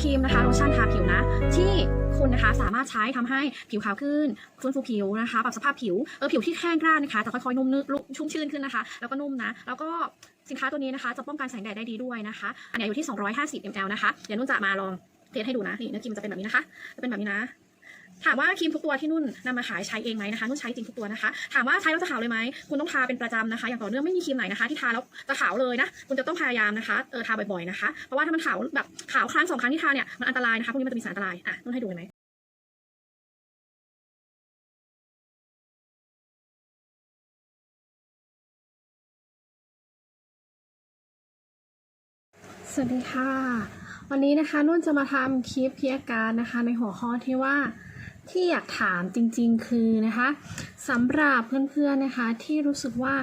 ครีมนะคะโลชั่นทาผิวนะ ที่คุณนะคะสามารถใช้ทำให้ผิวขาวขึ้นฟื้นฟูผิวนะคะปรับสภาพผิวเออผิวที่แห้งกร้านนะคะจะค่อยๆนุ่มนึกชุ่มชื่นขึ้นนะคะ แล้วก็นุ่มนะ แล้วก็สินค้าตัวนี้นะคะ จะป้องกันแสงแดดได้ดีด้วยนะคะ อันนี้อยู่ที่ 250 ml นะคะ เดี๋ยวนุ่นจะมาลองเทสให้ดูนะนี่เนื้อครีมจะเป็นแบบนี้นะคะจะเป็นแบบนี้นะ ถามว่าครีมทุกตัวที่นุ่นนำมาขายใช้เองไหมนะคะนุ่นใช้จริงทุกตัวนะคะ ถามว่าใช้แล้วจะขาวเลยไหมคุณต้องทาเป็นประจำนะคะ อย่างต่อเนื่องไม่มีครีมไหนนะคะ ที่ทาแล้วจะขาวเลยนะ คุณจะต้องพยายามนะคะเออทาบ่อยๆนะคะเพราะว่าถ้ามันขาวแบบขาวครั้งสองครั้งที่ทาเนี่ยมันอันตรายนะคะพวกนี้มันจะมีสารอันตรายอะนุ่นให้ดูเห็นไหมสวัสดีค่ะ วันนี้นะคะนุ่นจะมาทำคลิปพิอาการนะคะ ในหัวข้อที่ว่า ที่อยากถามจริงๆ คือนะคะสำหรับเพื่อนๆนะคะที่รู้สึกว่า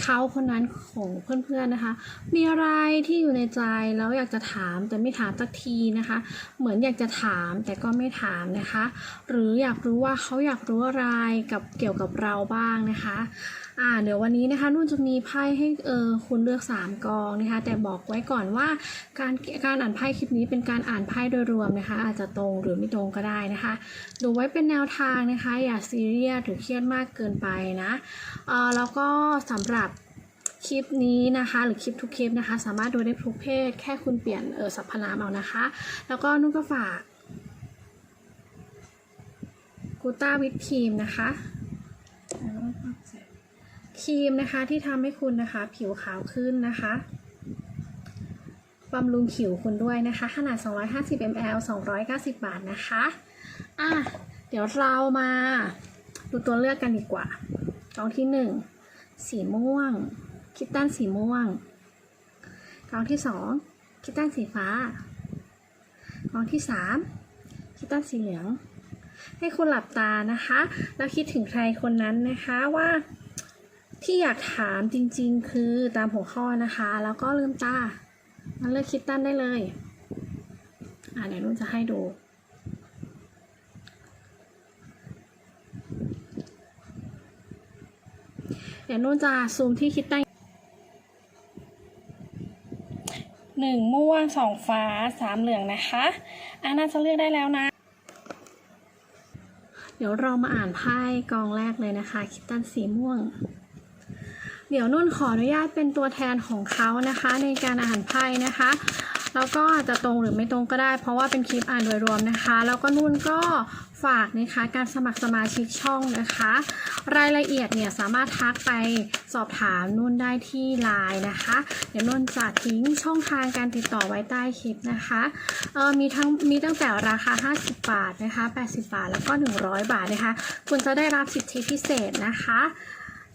เขาคนนั้นของเพื่อนๆนะคะ มีอะไรที่อยู่ในใจแล้วอยากจะถามแต่ไม่ถามสักทีนะคะ เหมือนอยากจะถามแต่ก็ไม่ถามนะคะ หรืออยากรู้ว่าเขาอยากรู้อะไรกับเกี่ยวกับเราบ้างนะคะ อ่าเดี๋ยววันนี้นะคะนุ่นจะมีไพ่ให้เออคุณเลือก 3 กองนะคะ แต่บอกไว้ก่อนว่าการการอ่านไพ่คลิปนี้เป็นการอ่านไพ่โดยรวมนะคะ อาจจะตรงหรือไม่ตรงก็ได้นะคะดูไว้เป็นแนวทางนะคะ อย่าซีเรียสหรือเครียดมากเกินไปนะเออแล้วก็สำหรับคลิปนี้นะคะ หรือคลิปทุกคลิปนะคะ สามารถดูได้ทุกเพศ แค่คุณเปลี่ยนเออสรรพนามเอานะคะ แล้วก็นุ่นก็ฝากกูต้าวิปครีมนะคะ ครีมนะคะที่ทำให้คุณนะคะ ผิวขาวขึ้นนะคะบำรุงผิวคุณด้วยนะคะ ขนาด 250 ml 290 บาทนะคะ อะ เดี๋ยวเรามาดูตัวเลือกกันดีกว่า กองที่ 1 สีม่วง คิตตันสีม่วง กองที่ 2 คิตตันสีฟ้า กองที่ 3 คิตตันสีเหลือง ให้คุณหลับตานะคะ แล้วคิดถึงใครคนนั้นนะคะว่า ที่อยากถามจริงๆ คือตามหัวข้อนะคะ แล้วก็ลืมตามาเลือกคิดตั้นได้เลย อ่าเดี๋ยวนุ่นจะให้ดู เดี๋ยวนุ่นจะซูมที่คิดตั้นหนึ่งม่วงสองฟ้าสามเหลืองนะคะอ่าน่าจะเลือกได้แล้วนะ เดี๋ยวเรามาอ่านไพ่กองแรกเลยนะคะ คิดตันสีม่วง เดี๋ยวนุ่นขออนุญาตเป็นตัวแทนของเขานะคะ ในการอ่านไพ่นะคะ แล้วก็อาจจะตรงหรือไม่ตรงก็ได้ เพราะว่าเป็นคลิปอ่านโดยรวมนะคะ แล้วก็นุ่นก็ฝากนะคะการสมัครสมาชิกช่องนะคะ รายละเอียดเนี่ยสามารถทักไปสอบถามนุ่นได้ที่ไลน์นะคะ เดี๋ยวนุ่นจะทิ้งช่องทางการติดต่อไว้ใต้คลิปนะคะเออมีทั้งมีตั้งแต่ราคา 50 บาทนะคะ 80 บาทแล้วก็ 100 บาทนะคะ คุณจะได้รับสิทธิพิเศษนะคะ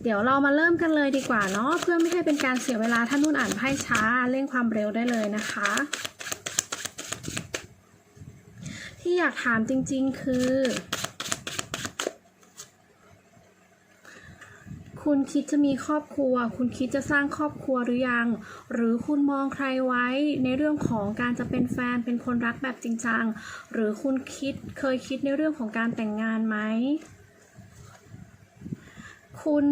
เดี๋ยวเรามาเริ่มกันเลยดีกว่าเนาะเพื่อไม่ให้เป็นการเสียเวลาถ้านุ่นอ่านไพ่ช้าเร่งความเร็วได้เลยนะคะ ที่อยากถามจริงๆคือ คุณคิดจะมีครอบครัว คุณคิดจะสร้างครอบครัวหรือยัง หรือคุณมองใครไว้ในเรื่องของการจะเป็นแฟนเป็นคนรักแบบจริงจังหรือคุณคิดเคยคิดในเรื่องของการแต่งงานไหม คุณ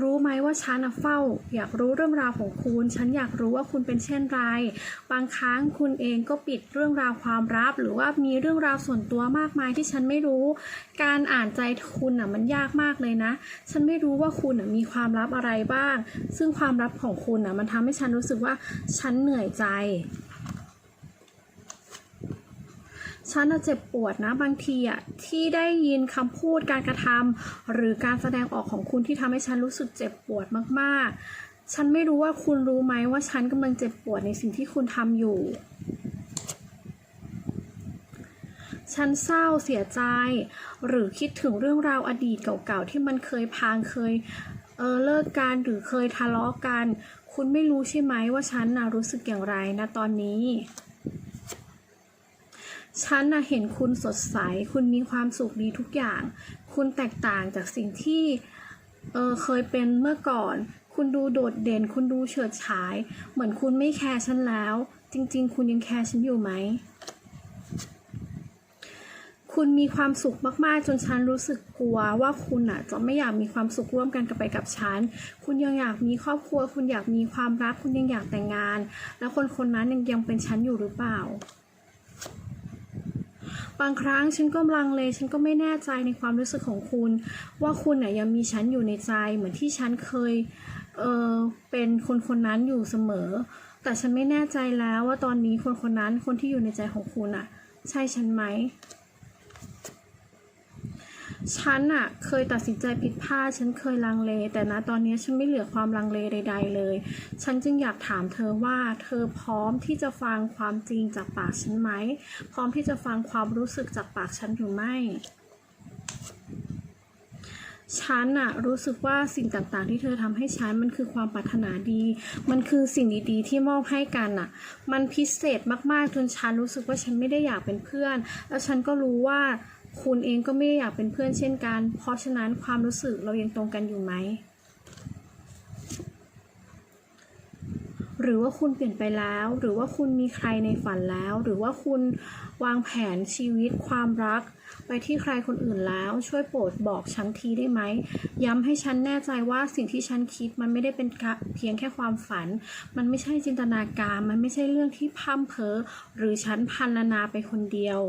รู้ไหมว่าฉันเฝ้า อยากรู้เรื่องราวของคุณ ฉันอยากรู้ว่าคุณเป็นเช่นไร บางครั้งคุณเองก็ปิดเรื่องราวความลับ หรือว่ามีเรื่องราวส่วนตัวมากมายที่ฉันไม่รู้ การอ่านใจคุณน่ะมันยากมากเลยนะ ฉันไม่รู้ว่าคุณน่ะมีความลับอะไรบ้าง ซึ่งความลับของคุณน่ะมันทำให้ฉันรู้สึกว่าฉันเหนื่อยใจ ฉันเจ็บปวดนะบางทีอะที่ได้ยินคำพูดการกระทำหรือการแสดงออกของคุณที่ทำให้ฉันรู้สึกเจ็บปวดมากๆ ฉันไม่รู้ว่าคุณรู้ไหมว่าฉันกำลังเจ็บปวดในสิ่งที่คุณทำอยู่ ฉันเศร้าเสียใจ หรือคิดถึงเรื่องราวอดีตเก่าๆที่มันเคยพางเคยเออเลิกกันหรือเคยทะเลาะกัน คุณไม่รู้ใช่ไหมว่าฉันนะรู้สึกอย่างไรนะตอนนี้ ฉันนะเห็นคุณสดใส คุณมีความสุขดีทุกอย่าง คุณแตกต่างจากสิ่งที่เออเคยเป็นเมื่อก่อน คุณดูโดดเด่น คุณดูเฉิดฉาย เหมือนคุณไม่แคร์ฉันแล้ว จริง ๆ คุณยังแคร์ฉันอยู่ไหม คุณมีความสุขมาก ๆ จนฉันรู้สึกกลัวว่าคุณอะจะไม่อยากมีความสุขร่วมกันกับไปกับฉัน คุณยังอยากมีครอบครัว คุณอยากมีความรัก คุณยังอยากแต่งงาน แล้วคนคนนั้นยังยังเป็นฉันอยู่หรือเปล่า บางครั้งฉันก็ลังเลฉันก็ไม่แน่ใจในความรู้สึกของคุณ ว่าคุณน่ยยังมีฉันอยู่ในใจ เหมือนที่ฉันเคยเออเป็นคนคนนั้นอยู่เสมอ แต่ฉันไม่แน่ใจแล้วว่าตอนนี้คนคนนั้นคนที่อยู่ในใจของคุณอะใช่ฉันไหม ฉันอะเคยตัดสินใจผิดพลาด ฉันเคยลังเล แต่ณตอนนี้ฉันไม่เหลือความลังเลใด ๆ เลย ฉันจึงอยากถามเธอว่า เธอพร้อมที่จะฟังความจริงจากปากฉันไหม พร้อมที่จะฟังความรู้สึกจากปากฉันหรือไม่ฉันอะรู้สึกว่าสิ่งต่างๆ ที่เธอทำให้ฉันมันคือความปรารถนาดี มันคือสิ่งดีๆ ที่มอบให้กันอะมันพิเศษมากๆจนฉันรู้สึกว่าฉันไม่ได้อยากเป็นเพื่อน แล้วฉันก็รู้ว่า คุณเองก็ไม่ได้อยากเป็นเพื่อนเช่นกัน เพราะฉะนั้นความรู้สึกเรายังตรงกันอยู่ไหม หรือว่าคุณเปลี่ยนไปแล้ว หรือว่าคุณมีใครในฝันแล้ว หรือว่าคุณวางแผนชีวิตความรัก ไปที่ใครคนอื่นแล้ว ช่วยโปรดบอกฉันทีได้ไหม ย้ำให้ฉันแน่ใจว่าสิ่งที่ฉันคิดมันไม่ได้เป็นเพียงแค่ความฝัน มันไม่ใช่จินตนาการ มันไม่ใช่เรื่องที่พร่ำเพ้อหรือฉันพันนาไปคนเดียว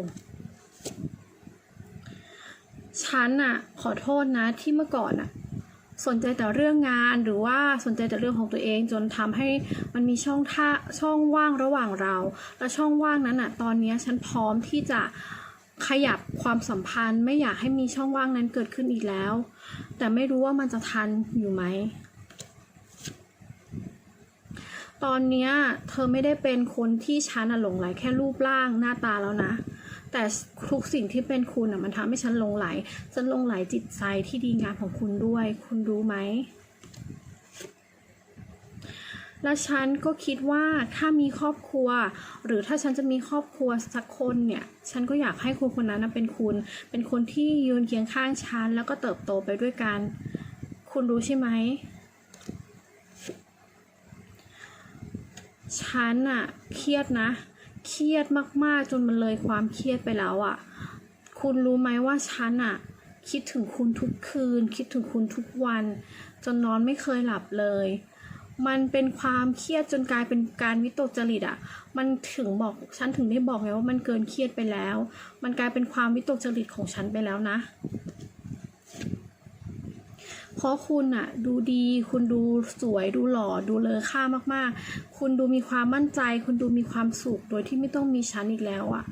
ฉันอะขอโทษนะที่เมื่อก่อนอะสนใจแต่เรื่องงานหรือว่าสนใจแต่เรื่องของตัวเองจนทำให้มันมีช่องท่าช่องว่างระหว่างเรา และช่องว่างนั้นอะตอนนี้ฉันพร้อมที่จะขยับความสัมพันธ์ ไม่อยากให้มีช่องว่างนั้นเกิดขึ้นอีกแล้ว แต่ไม่รู้ว่ามันจะทันอยู่ไหมตอนนี้เธอไม่ได้เป็นคนที่ฉันอะหลงไหลแค่รูปร่างหน้าตาแล้วนะ แต่ทุกสิ่งที่เป็นคุณอะมันทำให้ฉันลงไหล ฉันลงไหลจิตใจที่ดีงามของคุณด้วย คุณรู้ไหม และฉันก็คิดว่าถ้ามีครอบครัว หรือถ้าฉันจะมีครอบครัวสักคนเนี่ย ฉันก็อยากให้คนคนนั้นเป็นคุณ เป็นคนที่ยืนเคียงข้างฉันแล้วก็เติบโตไปด้วยกัน คุณรู้ใช่ไหมฉันอะเครียดนะ เครียดมากๆ จนมันเลยความเครียดไปแล้วอะคุณรู้ไหมว่าฉันอะคิดถึงคุณทุกคืน คิดถึงคุณทุกวัน จนนอนไม่เคยหลับเลย มันเป็นความเครียดจนกลายเป็นการวิตกจริตอะมันถึงบอกฉันถึงได้บอกไงว่ามันเกินเครียดไปแล้ว มันกลายเป็นความวิตกจริตของฉันไปแล้วนะ เพราะคุณอะดูดี คุณดูสวยดูหล่อดูเลอค่ามากๆ คุณดูมีความมั่นใจ คุณดูมีความสุขโดยที่ไม่ต้องมีฉันอีกแล้วอะ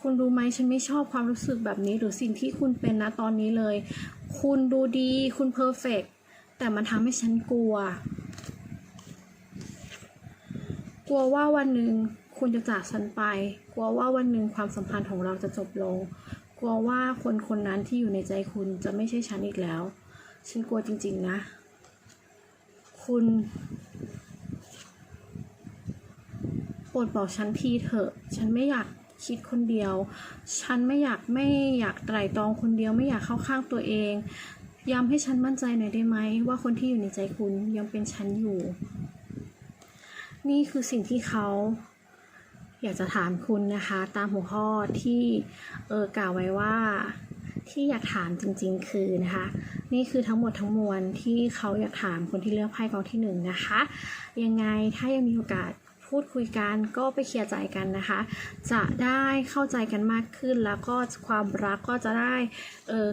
คุณรู้ไหมฉันไม่ชอบความรู้สึกแบบนี้หรือสิ่งที่คุณเป็นนะตอนนี้เลย คุณดูดี คุณเพอร์เฟกแต่มันทำให้ฉันกลัว กลัวว่าวันหนึ่งคุณจะจากฉันไป กลัวว่าวันหนึ่งความสัมพันธ์ของเราจะจบลง กลัวว่าคนคนนั้นที่อยู่ในใจคุณจะไม่ใช่ฉันอีกแล้ว ฉันกลัวจริง ๆ นะ คุณ โปรดบอกฉันทีเถอะ ฉันไม่อยากคิดคนเดียว ฉันไม่อยากไม่อยากไตร่ตรองคนเดียวไม่อยากเข้าข้างตัวเอง ย้ำให้ฉันมั่นใจหน่อยได้ไหม ว่าคนที่อยู่ในใจคุณยังเป็นฉันอยู่ นี่คือสิ่งที่เขาอยากจะถามคุณนะคะ ตามหัวข้อที่เออกล่าวไว้ว่า ที่อยากถามจริง ๆ คือนะคะ นี่คือทั้งหมดทั้งมวลที่เขาอยากถามคนที่เลือกไพ่กองที่หนึ่งนะคะ ยังไงถ้ายังมีโอกาสพูดคุยกันก็ไปเคลียร์ใจกันนะคะ จะได้เข้าใจกันมากขึ้นแล้วก็ความรักก็จะได้เออ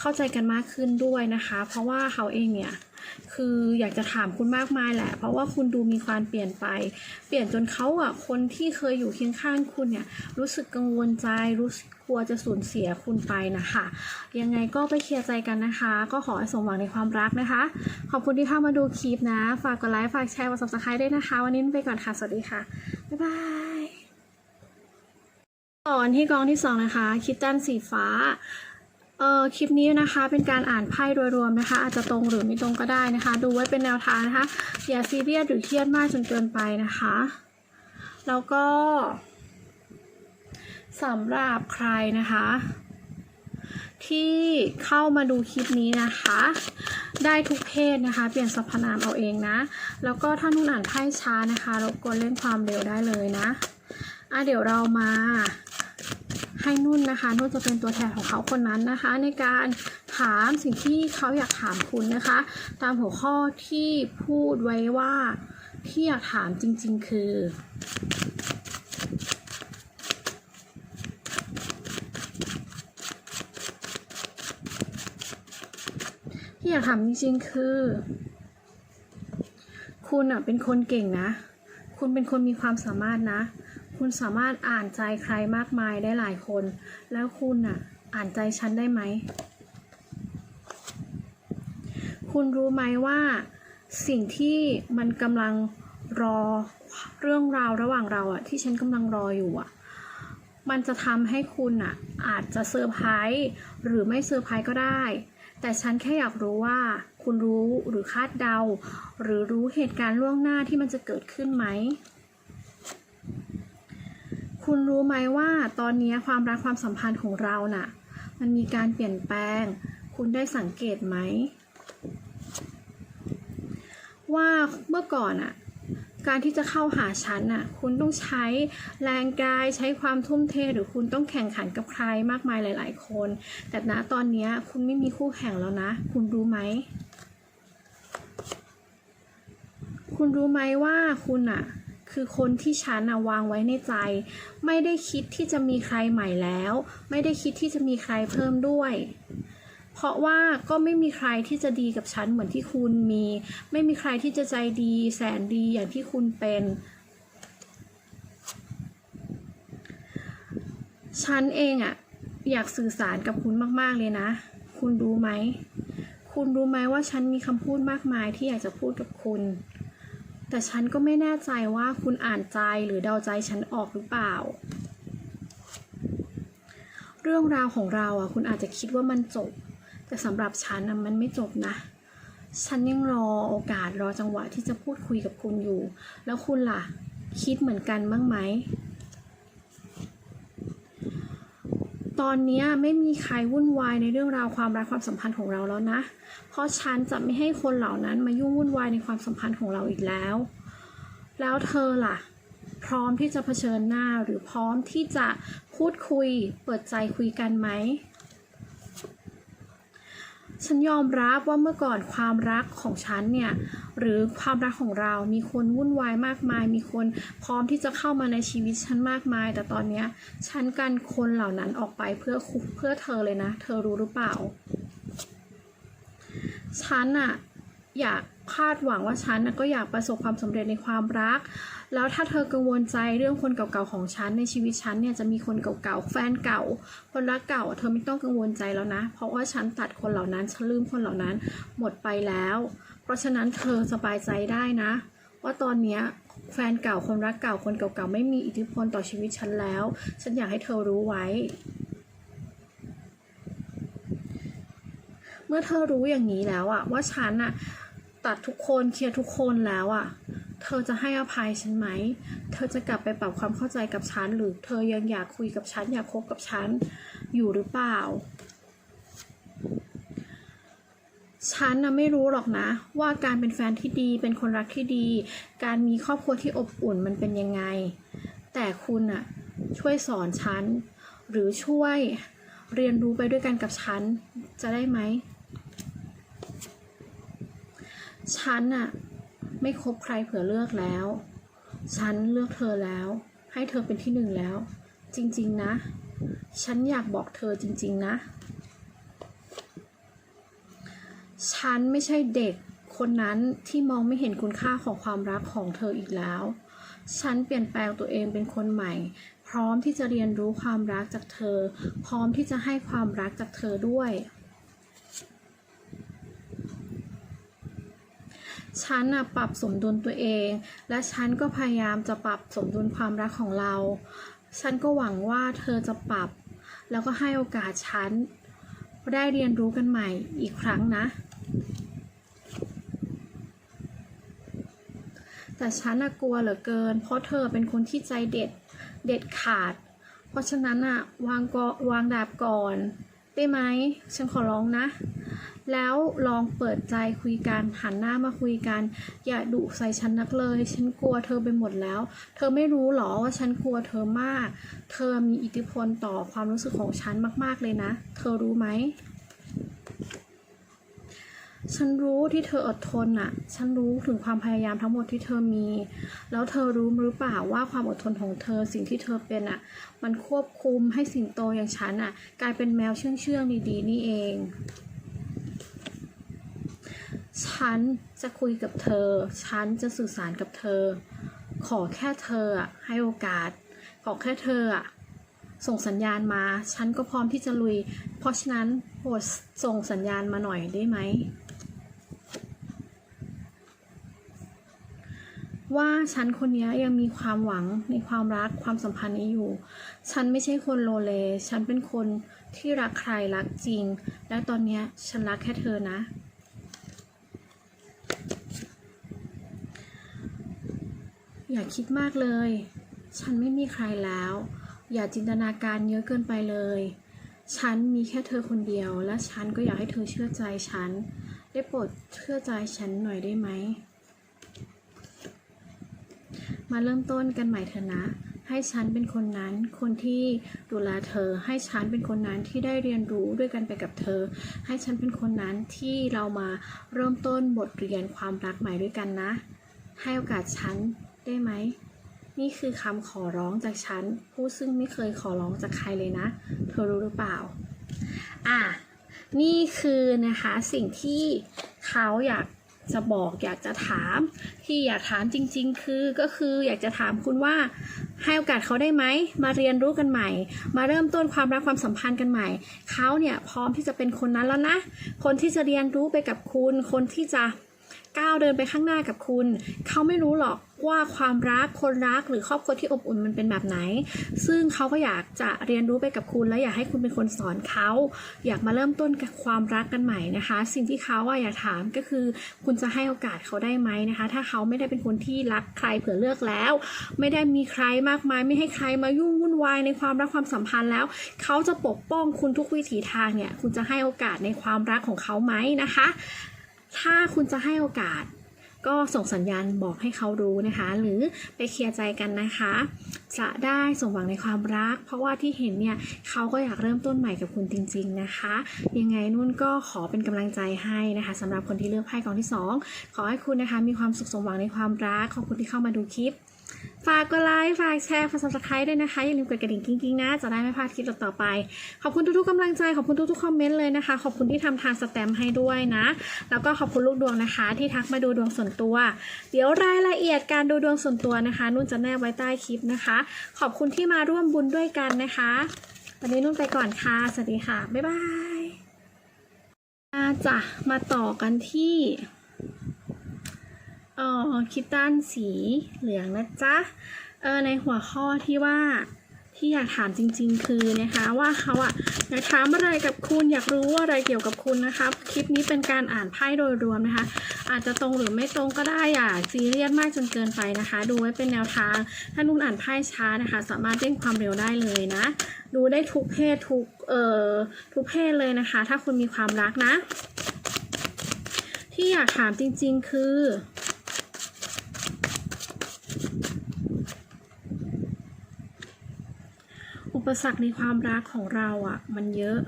เข้าใจกันมากขึ้นด้วยนะคะ เพราะว่าเขาเองเนี่ย คืออยากจะถามคุณมากมายแหละ เพราะว่าคุณดูมีความเปลี่ยนไป เปลี่ยนจนเขาอะคนที่เคยอยู่เคียงข้างคุณเนี่ยรู้สึกกังวลใจรู้สึกกลัวจะสูญเสียคุณไปนะคะ ยังไงก็ไปเคลียร์ใจกันนะคะ ก็ขอให้สมหวังในความรักนะคะ ขอบคุณที่เข้ามาดูคลิปนะ ฝากกดไลค์ฝากแชร์กด subscribe ด้วยนะคะ วันนี้ไปก่อนค่ะสวัสดีค่ะบ๊ายบายต่อนที่กองที่สองนะคะคิดตันสีฟ้า ออคลิปนี้นะคะเป็นการอ่านไพ่โดยรวมนะคะ อาจจะตรงหรือไม่ตรงก็ได้นะคะ ดูไว้เป็นแนวทางนะคะ อย่าซีเรียสหรือเครียดมากจนเกินไปนะคะ แล้วก็สำหรับใครนะคะ ที่เข้ามาดูคลิปนี้นะคะ ได้ทุกเพศนะคะ เปลี่ยนสรรพนามเอาเองนะ แล้วก็ถ้านุ่นอ่านไพ่ช้านะคะรบกวนเล่นความเร็วได้เลยนะอะเดี๋ยวเรามา ให้นุ่นนะคะ นุ่นจะเป็นตัวแทนของเขาคนนั้นนะคะ ในการถามสิ่งที่เขาอยากถามคุณนะคะ ตามหัวข้อที่พูดไว้ว่าที่อยากถามจริง ๆ คือ ที่อยากถามจริง ๆ คือ คุณอะเป็นคนเก่งนะ คุณเป็นคนมีความสามารถนะ คุณสามารถอ่านใจใครมากมายได้หลายคน แล้วคุณอะ อ่านใจฉันได้ไหม คุณรู้ไหมว่า สิ่งที่มันกำลังรอเรื่องราวระหว่างเราอะที่ฉันกำลังรออยู่อะมันจะทำให้คุณอะอาจจะเซอร์ไพรส์หรือไม่เซอร์ไพรส์ก็ได้ แต่ฉันแค่อยากรู้ว่า คุณรู้หรือคาดเดา หรือรู้เหตุการณ์ล่วงหน้าที่มันจะเกิดขึ้นไหม คุณรู้ไหมว่าตอนนี้ความรักความสัมพันธ์ของเราน่ะ มันมีการเปลี่ยนแปลง คุณได้สังเกตไหม ว่าเมื่อก่อนอะการที่จะเข้าหาฉันอะคุณต้องใช้แรงกายใช้ความทุ่มเทหรือคุณต้องแข่งขันกับใครมากมายหลาย ๆ คน แต่ณตอนนี้คุณไม่มีคู่แข่งแล้วนะ คุณรู้ไหม คุณรู้ไหมว่าคุณอะ คือคนที่ฉันอะวางไว้ในใจ ไม่ได้คิดที่จะมีใครใหม่แล้ว ไม่ได้คิดที่จะมีใครเพิ่มด้วย เพราะว่าก็ไม่มีใครที่จะดีกับฉันเหมือนที่คุณมี ไม่มีใครที่จะใจดีแสนดีอย่างที่คุณเป็นฉันเองอะอยากสื่อสารกับคุณมากๆเลยนะ คุณรู้ไหม คุณรู้ไหมว่าฉันมีคำพูดมากมายที่อยากจะพูดกับคุณ แต่ฉันก็ไม่แน่ใจว่าคุณอ่านใจหรือเดาใจฉันออกหรือเปล่า เรื่องราวของเราอะคุณอาจจะคิดว่ามันจบ แต่สำหรับฉันนะมันไม่จบนะ ฉันยังรอโอกาสรอจังหวะที่จะพูดคุยกับคุณอยู่ แล้วคุณล่ะ คิดเหมือนกันบ้างไหม ตอนนี้ไม่มีใครวุ่นวายในเรื่องราวความรักความสัมพันธ์ของเราแล้วนะ เพราะฉันจะไม่ให้คนเหล่านั้นมายุ่งวุ่นวายในความสัมพันธ์ของเราอีกแล้ว แล้วเธอล่ะ พร้อมที่จะเผชิญหน้าหรือพร้อมที่จะพูดคุย เปิดใจคุยกันไหม ฉันยอมรับว่าเมื่อก่อนความรักของฉันเนี่ยหรือความรักของเรา มีคนวุ่นวายมากมาย มีคนพร้อมที่จะเข้ามาในชีวิตฉันมากมาย แต่ตอนเนี้ยฉันกันคนเหล่านั้นออกไปเพื่อคุเพื่อเธอเลยนะ เธอรู้หรือเปล่า ฉันอะอยาก คาดหวังว่าฉันน่ะก็อยากประสบความสำเร็จในความรัก แล้วถ้าเธอกังวลใจเรื่องคนเก่าๆของฉันในชีวิตฉันเนี่ยจะมีคนเก่าๆแฟนเก่า คนรักเก่า เธอไม่ต้องกังวลใจแล้วนะ เพราะว่าฉันตัดคนเหล่านั้นฉันลืมคนเหล่านั้นหมดไปแล้ว เพราะฉะนั้นเธอสบายใจได้นะ ว่าตอนเนี้ยแฟนเก่าคนรักเก่าคนเก่าๆไม่มีอิทธิพลต่อชีวิตฉันแล้ว ฉันอยากให้เธอรู้ไว้เมื่อเธอรู้อย่างนี้แล้วอะว่าฉันอะ ตัดทุกคนเคลียร์ทุกคนแล้วอะเธอจะให้อภัยฉันไหม เธอจะกลับไปปรับความเข้าใจกับฉันหรือเธอยังอยากคุยกับฉันอยากคบกับฉันอยู่หรือเปล่า ฉันนะไม่รู้หรอกนะ ว่าการเป็นแฟนที่ดีเป็นคนรักที่ดี การมีครอบครัวที่อบอุ่นมันเป็นยังไง แต่คุณอะช่วยสอนฉันหรือช่วยเรียนรู้ไปด้วยกันกับฉันจะได้ไหม ฉันอะไม่คบใครเผื่อเลือกแล้ว ฉันเลือกเธอแล้ว ให้เธอเป็นที่หนึ่งแล้ว จริง ๆ นะ ฉันอยากบอกเธอจริง ๆ นะ ฉันไม่ใช่เด็กคนนั้นที่มองไม่เห็นคุณค่าของความรักของเธออีกแล้ว ฉันเปลี่ยนแปลงตัวเองเป็นคนใหม่ พร้อมที่จะเรียนรู้ความรักจากเธอ พร้อมที่จะให้ความรักจากเธอด้วย ฉันน่ะปรับสมดุลตัวเอง และฉันก็พยายามจะปรับสมดุลความรักของเรา ฉันก็หวังว่าเธอจะปรับ แล้วก็ให้โอกาสฉันได้เรียนรู้กันใหม่อีกครั้งนะ แต่ฉันน่ะกลัวเหลือเกิน เพราะเธอเป็นคนที่ใจเด็ดเด็ดขาด เพราะฉะนั้นอะวางกวางดาบก่อน ได้ไหมฉันขอร้องนะ แล้วลองเปิดใจคุยกันหันหน้ามาคุยกัน อย่าดุใส่ฉันนักเลย ฉันกลัวเธอไปหมดแล้ว เธอไม่รู้หรอว่าฉันกลัวเธอมาก เธอมีอิทธิพลต่อความรู้สึกของฉันมาก ๆเลยนะ เธอรู้ไหม ฉันรู้ที่เธออดทนอะฉันรู้ถึงความพยายามทั้งหมดที่เธอมี แล้วเธอรู้หรือเปล่าว่าความอดทนของเธอสิ่งที่เธอเป็นอะมันควบคุมให้สิงโตอย่างฉันอะกลายเป็นแมวเชื่องเชื่องๆดีๆนี่เอง ฉันจะคุยกับเธอ ฉันจะสื่อสารกับเธอ ขอแค่เธออะให้โอกาส ขอแค่เธออะส่งสัญญาณมา ฉันก็พร้อมที่จะลุย เพราะฉะนั้นโปรดส่งสัญญาณมาหน่อยได้ไหม ว่าฉันคนนี้ยังมีความหวังในความรักความสัมพันธ์นี้อยู่ ฉันไม่ใช่คนโลเล ฉันเป็นคนที่รักใครรักจริง และตอนนี้ฉันรักแค่เธอนะ อย่าคิดมากเลย ฉันไม่มีใครแล้ว อย่าจินตนาการเยอะเกินไปเลย ฉันมีแค่เธอคนเดียว และฉันก็อยากให้เธอเชื่อใจฉัน ได้โปรดเชื่อใจฉันหน่อยได้ไหม มาเริ่มต้นกันใหม่เถอะนะ ให้ฉันเป็นคนนั้น คนที่ดูแลเธอ ให้ฉันเป็นคนนั้นที่ได้เรียนรู้ด้วยกันไปกับเธอ ให้ฉันเป็นคนนั้นที่เรามาเริ่มต้นบทเรียนความรักใหม่ด้วยกันนะ ให้โอกาสฉันได้ไหม นี่คือคำขอร้องจากฉัน ผู้ซึ่งไม่เคยขอร้องจากใครเลยนะ เธอรู้หรือเปล่า อะ นี่คือนะคะสิ่งที่เขาอยาก จะบอกอยากจะถามที่อยากถามจริง ๆ คือก็คืออยากจะถามคุณว่าให้โอกาสเขาได้ไหมมาเรียนรู้กันใหม่ มาเริ่มต้นความรักความสัมพันธ์กันใหม่เขาเนี่ยพร้อมที่จะเป็นคนนั้นแล้วนะ คนที่จะเรียนรู้ไปกับคุณ คนที่จะก้าวเดินไปข้างหน้ากับคุณ เขาไม่รู้หรอก ว่าความรักคนรักหรือครอบครัวที่อบอุ่นมันเป็นแบบไหน ซึ่งเขาก็อยากจะเรียนรู้ไปกับคุณและอยากให้คุณเป็นคนสอนเขา อยากมาเริ่มต้นกับความรักกันใหม่นะคะ สิ่งที่เขาอะอยากถามก็คือ คุณจะให้โอกาสเขาได้ไหมนะคะ ถ้าเขาไม่ได้เป็นคนที่รักใครเผื่อเลือกแล้ว ไม่ได้มีใครมากมาย ไม่ให้ใครมายุ่งวุ่นวายในความรักความสัมพันธ์แล้ว เขาจะปกป้องคุณทุกวิถีทางเนี่ยคุณจะให้โอกาสในความรักของเขาไหมนะคะ ถ้าคุณจะให้โอกาส ก็ส่งสัญญาณบอกให้เขารู้นะคะ หรือไปเคลียร์ใจกันนะคะ จะได้สมหวังในความรัก เพราะว่าที่เห็นเนี่ยเขาก็อยากเริ่มต้นใหม่กับคุณจริง ๆนะคะ ยังไงนุ่นก็ขอเป็นกำลังใจให้นะคะสำหรับคนที่เลือกไพ่กองที่ 2 ขอให้คุณนะคะมีความสุขสมหวังในความรักขอบคุณที่เข้ามาดูคลิป ฝากกดไลค์ฝากแชร์ฝาก subscribe ด้วยนะคะ อย่าลืมกดกระดิ่งกิ้งๆนะ จะได้ไม่พลาดคลิปต่อไป ขอบคุณทุกๆกำลังใจ ขอบคุณทุกๆคอมเมนต์เลยนะคะ ขอบคุณที่ทำทางสแตมป์ให้ด้วยนะ แล้วก็ขอบคุณลูกดวงนะคะ ที่ทักมาดูดวงส่วนตัว เดี๋ยวรายละเอียดการดูดวงส่วนตัวนะคะ นุ่นจะแนบไว้ใต้คลิปนะคะ ขอบคุณที่มาร่วมบุญด้วยกันนะคะวันนี้นุ่นไปก่อนค่ะ สวัสดีค่ะ บ๊ายบายมาจ้ะมาต่อกันที่ เอ่อคิตตันสีเหลืองนะจ๊ะเออในหัวข้อที่ว่าที่อยากถามจริง ๆ คือนะคะว่าเขาอะอยากถามอะไรกับคุณอยากรู้อะไรเกี่ยวกับคุณนะคะคลิปนี้เป็นการอ่านไพ่โดยรวมนะคะ อาจจะตรงหรือไม่ตรงก็ได้อย่าซีเรียสมากจนเกินไปนะคะ ดูไว้เป็นแนวทาง ถ้านุ่นอ่านไพ่ช้านะคะ สามารถเร่งความเร็วได้เลยนะ ดูได้ทุกเพศทุกเอ่อทุกเพศเลยนะคะ ถ้าคุณมีความรักนะ ที่อยากถามจริง ๆ คือ ปสรรคในความรักของเราอะ่ะ มันเยอะ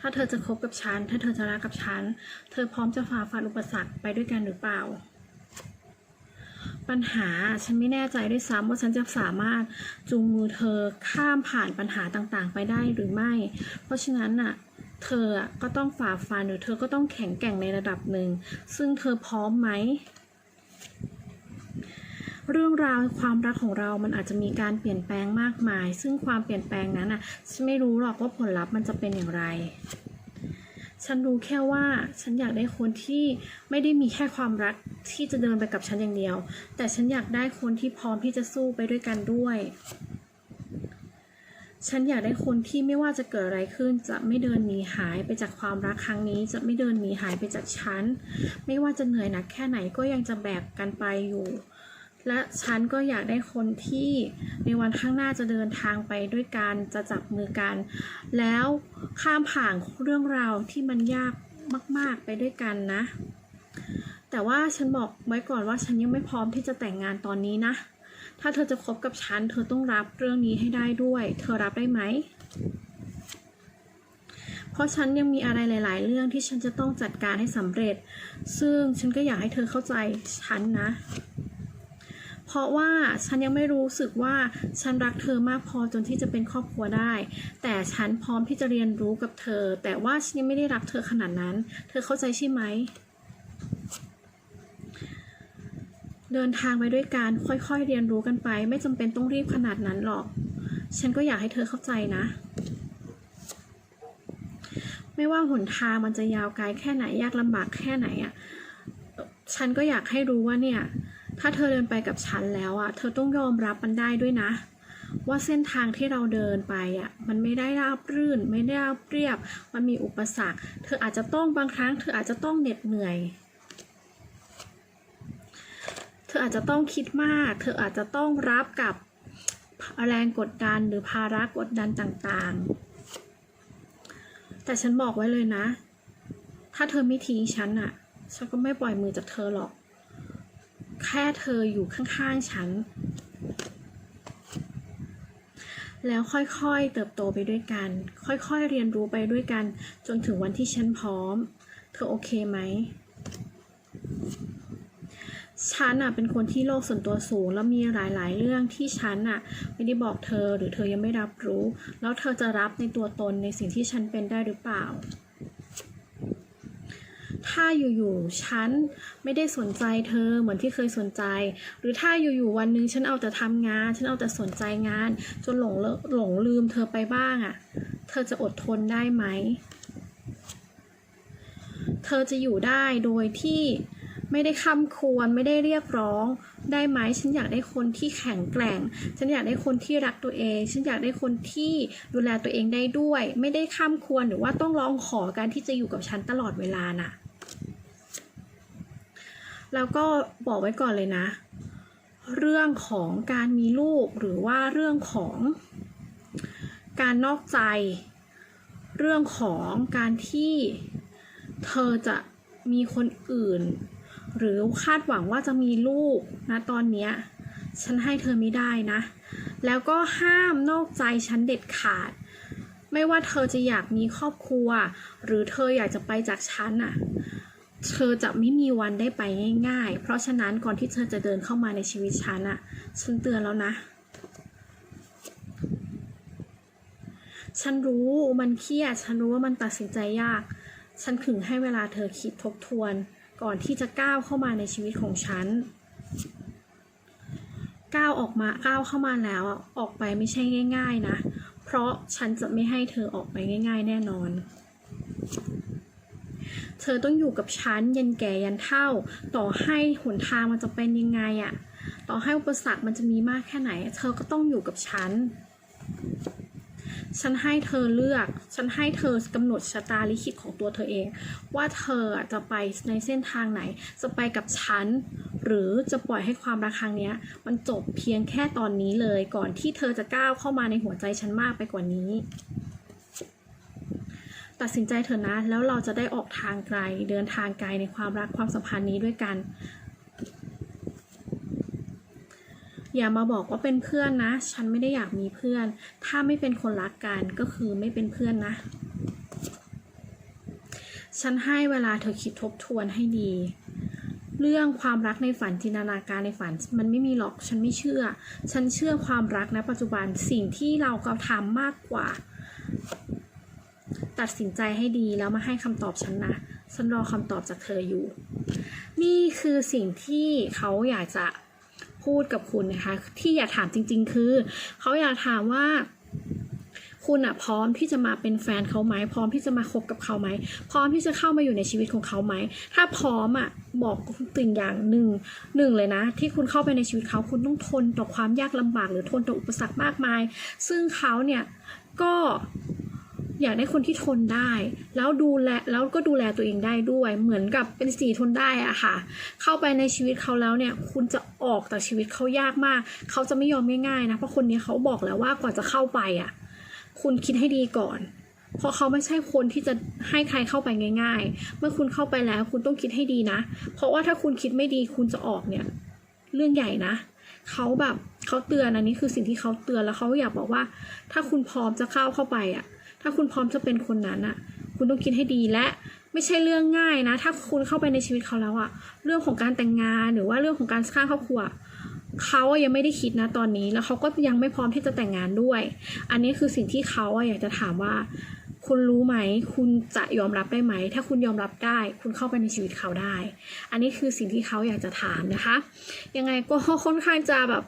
ถ้าเธอจะคบกับฉัน ถ้าเธอจะรักกับฉัน เธอพร้อมจะฝ่าฟันอุปสรรคไปด้วยกันหรือเปล่า ปัญหาฉันไม่แน่ใจด้วยซ้ำว่าฉันจะสามารถจูงมือเธอข้ามผ่านปัญหาต่างๆ ไปได้หรือไม่ เพราะฉะนั้นน่ะเธอก็ต้องฝ่าฟันหรือเธอก็ต้องแข็งแกร่งในระดับหนึ่ง ซึ่งเธอพร้อมไหม เรื่องราวความรักของเรามันอาจจะมีการเปลี่ยนแปลงมากมาย ซึ่งความเปลี่ยนแปลงนั้นอะฉันไม่รู้หรอกว่าผลลัพธ์มันจะเป็นอย่างไร ฉันรู้แค่ว่าฉันอยากได้คนที่ไม่ได้มีแค่ความรักที่จะเดินไปกับฉันอย่างเดียว แต่ฉันอยากได้คนที่พร้อมที่จะสู้ไปด้วยกันด้วยฉันอยากได้คนที่ไม่ว่าจะเกิดอะไรขึ้น จะไม่เดินหนีหายไปจากความรักครั้งนี้ จะไม่เดินหนีหายไปจากฉัน ไม่ว่าจะเหนื่อยหนักแค่ไหนก็ยังจะแบกกันไปอยู่ และฉันก็อยากได้คนที่ในวันข้างหน้าจะเดินทางไปด้วยกันจะจับมือกัน แล้วข้ามผ่านเรื่องราวที่มันยากมาก ๆไปด้วยกันนะ แต่ว่าฉันบอกไว้ก่อนว่าฉันยังไม่พร้อมที่จะแต่งงานตอนนี้นะ ถ้าเธอจะคบกับฉัน เธอต้องรับเรื่องนี้ให้ได้ด้วย เธอรับได้ไหม เพราะฉันยังมีอะไรหลาย ๆ เรื่องที่ฉันจะต้องจัดการให้สำเร็จ ซึ่งฉันก็อยากให้เธอเข้าใจฉันนะ ราะว่าฉันยังไม่รู้สึกว่าฉันรักเธอมากพอจนที่จะเป็นครอบครัวได้ แต่ฉันพร้อมที่จะเรียนรู้กับเธอ แต่ว่าฉันยังไม่ได้รักเธอขนาดนั้น เธอเข้าใจใช่ไหม เดินทางไปด้วยกันค่อยๆเรียนรู้กันไป ไม่จำเป็นต้องรีบขนาดนั้นหรอก ฉันก็อยากให้เธอเข้าใจนะไม่ว่าหนทางมันจะยาวไกลแค่ไหนยากลำบากแค่ไหนอะ่ะ ฉันก็อยากให้รู้ว่าเนี่ย ถ้าเธอเดินไปกับฉันแล้วอะ่ะเธอต้องยอมรับมันได้ด้วยนะ ว่าเส้นทางที่เราเดินไปอะมันไม่ได้ราบรื่น ไม่ได้ราบเรียบ มันมีอุปสรรค เธออาจจะต้องบางครั้ง เธออาจจะต้องเหน็ดเหนื่อย เธออาจจะต้องคิดมาก เธออาจจะต้องรับกับแรงกดดันหรือภาระกดดันต่างๆ แต่ฉันบอกไว้เลยนะ ถ้าเธอไม่ทิ้งฉันอะฉันก็ไม่ปล่อยมือจากเธอหรอก แค่เธออยู่ข้างๆฉัน แล้วค่อยๆเติบโตไปด้วยกัน ค่อยๆเรียนรู้ไปด้วยกัน จนถึงวันที่ฉันพร้อม เธอโอเคไหมฉันอะเป็นคนที่โลกส่วนตัวสูง แล้วมีหลาย ๆ เรื่องที่ฉันอะไม่ได้บอกเธอหรือเธอยังไม่รับรู้ แล้วเธอจะรับในตัวตนในสิ่งที่ฉันเป็นได้หรือเปล่า ถ้าอยู่ๆฉันไม่ได้สนใจเธอเหมือนที่เคยสนใจ หรือถ้าอยู่ๆวันนึงฉันเอาแต่ทำงาน ฉันเอาแต่สนใจงาน จนหลงหลงลืมเธอไปบ้างอะเธอจะอดทนได้ไหม เธอจะอยู่ได้โดยที่ไม่ได้ค้ำควรไม่ได้เรียกร้องได้ไหมฉันอยากได้คนที่แข็งแกร่ง ฉันอยากได้คนที่รักตัวเอง ฉันอยากได้คนที่ดูแลตัวเองได้ด้วย ไม่ได้ค้ำควรหรือว่าต้องร้องขอการที่จะอยู่กับฉันตลอดเวลาน่ะ แล้วก็บอกไว้ก่อนเลยนะ เรื่องของการมีลูกหรือว่าเรื่องของการนอกใจ เรื่องของการที่เธอจะมีคนอื่น หรือคาดหวังว่าจะมีลูกนะตอนเนี้ยฉันให้เธอไม่ได้นะ แล้วก็ห้ามนอกใจฉันเด็ดขาด ไม่ว่าเธอจะอยากมีครอบครัว หรือเธออยากจะไปจากฉันอะ เธอจะไม่มีวันได้ไปง่าย ๆ เพราะฉะนั้นก่อนที่เธอจะเดินเข้ามาในชีวิตฉันอะฉันเตือนแล้วนะ ฉันรู้มันเครียด ฉันรู้ว่ามันตัดสินใจยาก ฉันถึงให้เวลาเธอคิดทบทวน ก่อนที่จะก้าวเข้ามาในชีวิตของฉัน ก้าวออกมา ก้าวเข้ามาแล้ว ออกไปไม่ใช่ง่าย ๆ นะ เพราะฉันจะไม่ให้เธอออกไปง่าย ๆ แน่นอน เธอต้องอยู่กับฉันยันแก่ยันเท่า ต่อให้หนทางมันจะเป็นยังไงอะต่อให้อุปสรรคมันจะมีมากแค่ไหน เธอก็ต้องอยู่กับฉัน ฉันให้เธอเลือก ฉันให้เธอกำหนดชะตาลิขิตของตัวเธอเอง ว่าเธอจะไปในเส้นทางไหน จะไปกับฉัน หรือจะปล่อยให้ความรักครั้งนี้มันจบเพียงแค่ตอนนี้เลย ก่อนที่เธอจะก้าวเข้ามาในหัวใจฉันมากไปกว่านี้ ตัดสินใจเถอะนะ แล้วเราจะได้ออกทางไกล เดินทางไกลในความรักความสัมพันธ์นี้ด้วยกัน อย่ามาบอกว่าเป็นเพื่อนนะ ฉันไม่ได้อยากมีเพื่อน ถ้าไม่เป็นคนรักกันก็คือไม่เป็นเพื่อนนะ ฉันให้เวลาเธอคิดทบทวนให้ดีเรื่องความรักในฝันจินตนาการในฝัน มันไม่มีหรอกฉันไม่เชื่อ ฉันเชื่อความรักณปัจจุบันสิ่งที่เรากระทำมากกว่า ตัดสินใจให้ดีแล้วมาให้คำตอบฉันนะฉันรอคำตอบจากเธออยู่ นี่คือสิ่งที่เขาอยากจะพูดกับคุณนะคะ ที่อยากถามจริง ๆ คือ เขาอยากถามว่า คุณอะพร้อมที่จะมาเป็นแฟนเขาไหมพร้อมที่จะมาคบกับเขาไหมพร้อมที่จะเข้ามาอยู่ในชีวิตของเขาไหมถ้าพร้อมอะบอกสิ่งอย่างหนึ่งหนึ่งเลยนะ ที่คุณเข้าไปในชีวิตเขาคุณต้องทนต่อความยากลำบากหรือทนต่ออุปสรรคมากมาย ซึ่งเขาเนี่ยก็ อยากได้คนที่ทนได้ แล้วดูแลแล้วก็ดูแลตัวเองได้ด้วย เหมือนกับเป็นสีทนได้อะค่ะ เข้าไปในชีวิตเขาแล้วเนี่ย คุณจะออกจากชีวิตเขายากมาก เขาจะไม่ยอมง่ายๆนะ เพราะคนนี้เขาบอกแล้วว่าก่อนจะเข้าไปอะคุณคิดให้ดีก่อนเพราะเขาไม่ใช่คนที่จะให้ใครเข้าไปง่าย ๆ เมื่อคุณเข้าไปแล้วคุณต้องคิดให้ดีนะ เพราะว่าถ้าคุณคิดไม่ดีคุณจะออกเนี่ย เรื่องใหญ่นะ เขาแบบเขาเตือนอันนี้คือสิ่งที่เขาเตือนแล้วเขาอยากบอกว่า ถ้าคุณพร้อมจะเข้าเข้าไปอะ ถ้าคุณพร้อมจะเป็นคนนั้นอะคุณต้องคิดให้ดีและไม่ใช่เรื่องง่ายนะ ถ้าคุณเข้าไปในชีวิตเขาแล้วอะเรื่องของการแต่งงานหรือว่าเรื่องของการสร้างครอบครัวเขาอะยังไม่ได้คิดนะตอนนี้ แล้วเขาก็ยังไม่พร้อมที่จะแต่งงานด้วย อันนี้คือสิ่งที่เขาอะอยากจะถามว่า คุณรู้ไหม คุณจะยอมรับได้ไหม ถ้าคุณยอมรับได้ คุณเข้าไปในชีวิตเขาได้ อันนี้คือสิ่งที่เขาอยากจะถามนะคะ ยังไงก็ค่อนข้างจะแบบ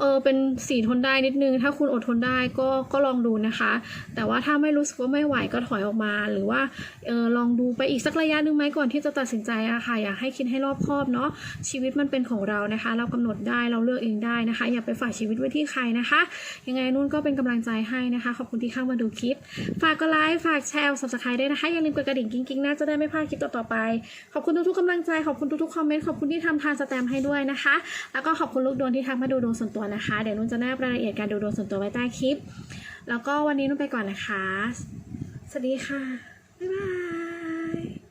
เออเป็นสีทนได้นิดนึง ถ้าคุณอดทนได้ก็ก็ลองดูนะคะ แต่ว่าถ้าไม่รู้สึกว่าไม่ไหวก็ถอยออกมา หรือว่าเออลองดูไปอีกสักระยะหนึ่งไหมก่อนที่จะตัดสินใจอะค่ะอยากให้คิดให้รอบคอบเนาะชีวิตมันเป็นของเรานะคะ เรากำหนดได้เราเลือกเองได้นะคะ อย่าไปฝากชีวิตไว้ที่ใครนะคะ ยังไงนุ่นก็เป็นกำลังใจให้นะคะ ขอบคุณที่เข้ามาดูคลิป ฝากกดไลค์ฝากแชร์ subscribe ด้วยนะคะอย่าลืมกดกระดิ่งกิ๊งๆนะจะได้ไม่พลาดคลิปต่อๆไปขอบคุณทุกๆกำลังใจขอบคุณทุกๆคอมเมนต์ขอบคุณที่ทำทานสแตมให้ด้วยนะคะ แล้วก็ขอบคุณลูกดวงที่ทักมาดูดวงส่วนตัวนะคะ เดี๋ยวนุ่นจะแนบรายละเอียดการดูดวงส่วนตัวไว้ใต้คลิป แล้วก็วันนี้นุ่นไปก่อนนะคะ สวัสดีค่ะ บ๊ายบาย